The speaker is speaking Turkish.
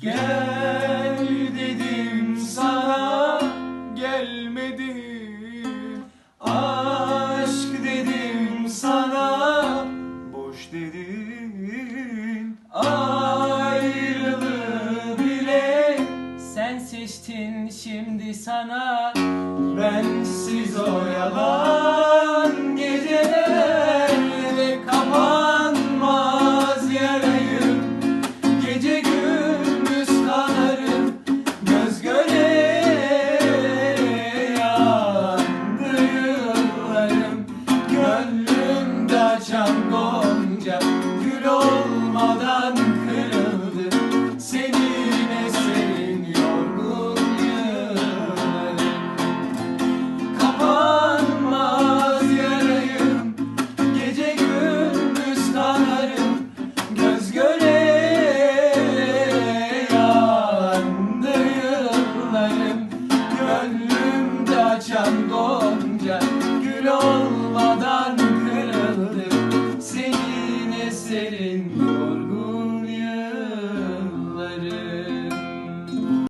Gel dedim sana gelmedin Aşk dedim sana boş dedin. Ayrılığı bile Sen seçtin şimdi sana. Bensiz o Gönlümde açan gonca gül olmadan kırıldı. Senin eserin yorgun yıllarım. Kapanmaz yarayım Gece gündüz kanarım. Göz göre yandı yıllarım. Gönlümde açan gonca Gül olmadan